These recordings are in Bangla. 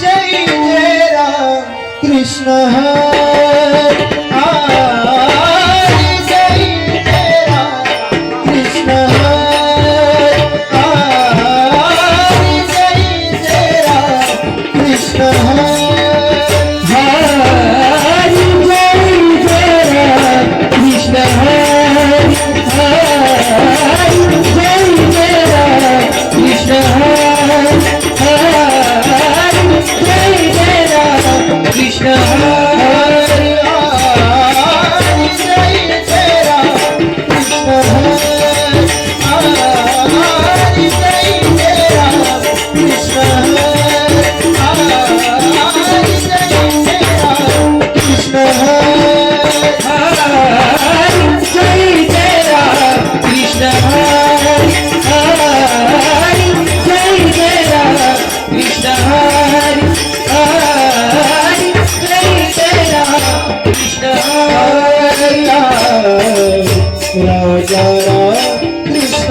जय जय राम कृष्ण দিশা রাজা কৃষ্ণ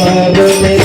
Swami